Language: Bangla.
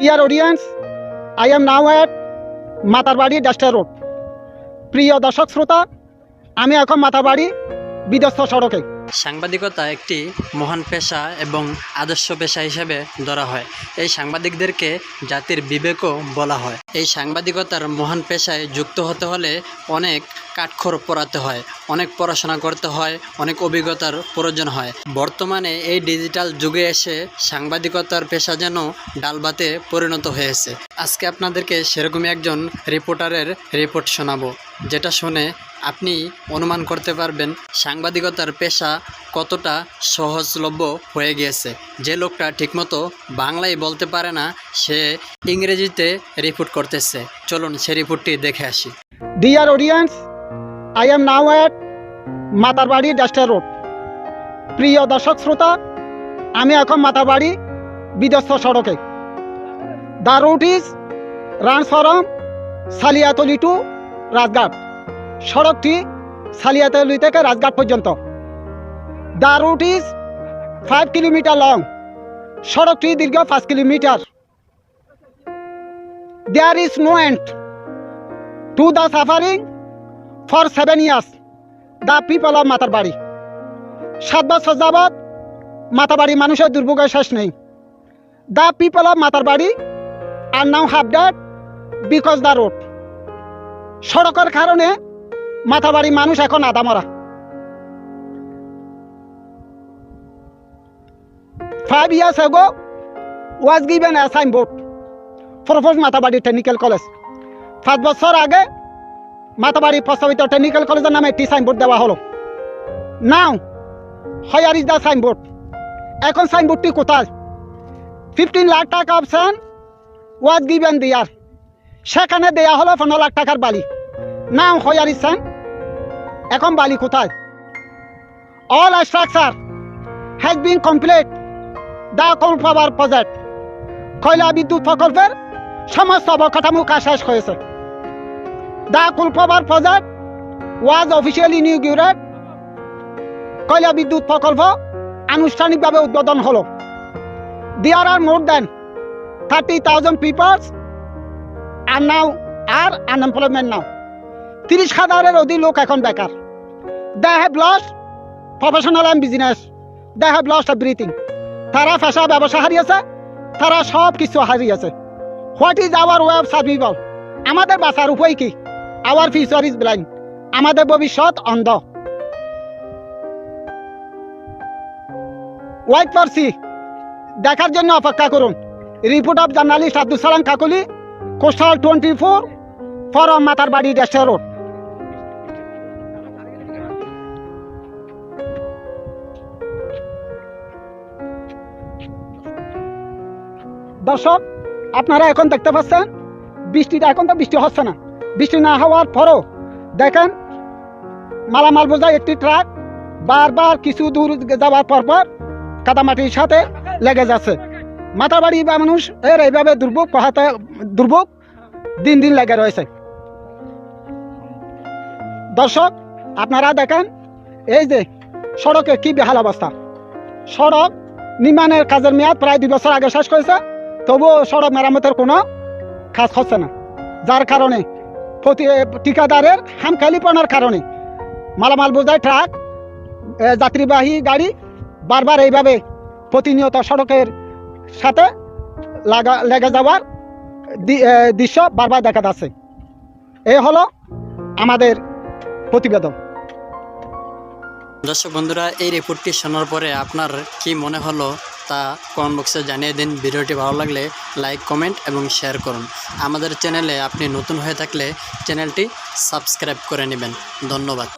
Dear audience I am now at Matarbari disaster road প্রিয় দর্শক, শ্রোতা, আমি এখন মাতারবাড়ি বিধ্বস্ত সড়কে। সাংবাদিকতা একটি মহান পেশা এবং আদর্শ পেশা হিসেবে ধরা হয়। এই সাংবাদিকদেরকে জাতির বিবেকও বলা হয়। এই সাংবাদিকতার মহান পেশায় যুক্ত হতে হলে অনেক কাঠখড় পড়াতে হয়, অনেক পড়াশোনা করতে হয়, অনেক অভিজ্ঞতার প্রয়োজন হয়। বর্তমানে এই ডিজিটাল যুগে এসে সাংবাদিকতার পেশা যেন ডালবাতে পরিণত হয়েছে। আজকে আপনাদেরকে সেরকমই একজন রিপোর্টারের রিপোর্ট শোনাবো, যেটা শুনে আপনি অনুমান করতে পারবেন সাংবাদিকতার পেশা কতটা সহজলভ্য হয়ে গিয়েছে। যে লোকটা ঠিকমতো বাংলায় বলতে পারে না, সে ইংরেজিতে রিপোর্ট করতেছে। চলুন সে রিপোর্টটি দেখে আসি। Dear audience I am now at Matarbari disaster road প্রিয় দর্শক শ্রোতা, আমি এখন মাতারবাড়ি বিধ্বস্ত সড়কে। The route is run from Saliatali to Rajghat সড়কটি সালিয়াতলি থেকে রাজঘাট পর্যন্ত। The route is five kilometre long সড়কটি দীর্ঘ পাঁচ kilometre there is no end to the suffering for seven years the people of Matarbari সাত বছর যাবৎ মাতাবাড়ি মানুষের দুর্ভোগের শেষ নেই। The people of Matarbari are now have that because the road সড়কের কারণে মাথাবাড়ি মানুষ এখন আদামরা। Five years ago was given a board, proposed Matarbari technical college পাঁচ বছর আগে মাতাবাড়ি প্রস্তাবিত টেকনিক্যাল কলেজের নামে একটি সাইনবোর্ড দেওয়া হলো। Now here is the signboard. এখন সাইনবোর্ডটি কোথায়? ফিফটিন লাখ টাকা অপশন ওয়াজ গিভেন দিয়ার। সেখানে দেয়া হলো পনেরো লাখ টাকার বালি। Now here is sign. এখন বালি কোথায়? All structure has been complete the coal power project কয়লা বিদ্যুৎ প্রকল্পের সমস্ত অবকাঠামো কাজ শেষ হয়েছে। The coal power project was officially inaugurate কয়লা বিদ্যুৎ প্রকল্প আনুষ্ঠানিকভাবে উদ্বোধন হলো। There are more than thirty thousand peoples are now are unemployment now তিরিশ হাজারের অধিক লোক এখন বেকার। They have lost professional and business they have lost everything তারা পেশা ব্যবসা হারিয়েছে, তারা সব কিছু হারিয়েছে what is our way of survival আমাদের বাঁচার উপায় কি? আওয়ার ফিউচার ইজ ব্লাইন্ড আমাদের ভবিষ্যৎ অন্ধ। ওয়াইট ফর সি দেখার জন্য অপেক্ষা করুন। Report of journalist Abdul Salam Kakuli coastal twenty four from Matarbari disaster road দর্শক, আপনারা এখন দেখতে পাচ্ছেন, বৃষ্টিটা এখন তো বৃষ্টি হচ্ছে না। বৃষ্টি না হওয়ার পরও দেখেন, মালামাল বোঝায় একটি ট্রাক বারবার কিছু দূর যাওয়ার পর পর কাদামাটির সাথে লেগে যাচ্ছে। মাথাবাড়ি বা মানুষ এর এইভাবে দুর্ভোগ পাহাতে, দুর্ভোগ দিন দিন লেগে রয়েছে। দর্শক, আপনারা দেখেন, এই যে সড়কে কি বেহাল অবস্থা। সড়ক নির্মাণের কাজের মেয়াদ প্রায় দুই বছর আগে শেষ করেছে। তবুও সড়ক মেরামতের কোনো কাজ হচ্ছে না। যার কারণে প্রতি ঠিকাদারের হামখালিপনার কারণে মালামাল বোঝায় ট্রাক যাত্রীবাহী গাড়ি বারবার এইভাবে প্রতিনিয়ত সড়কের সাথে লাগা, লেগে যাওয়ার দৃশ্য বারবার দেখা যাচ্ছে। এ হলো আমাদের প্রতিবেদন। দর্শক বন্ধুরা, এই রিপোর্টটি শোনার পরে আপনার কি মনে হলো তা কমেন্ট বক্সে জানিয়ে দিন। ভিডিওটি ভালো লাগলে লাইক কমেন্ট এবং শেয়ার করুন। আমাদের চ্যানেলে আপনি নতুন হয়ে থাকলে চ্যানেলটি সাবস্ক্রাইব করে নেবেন। ধন্যবাদ।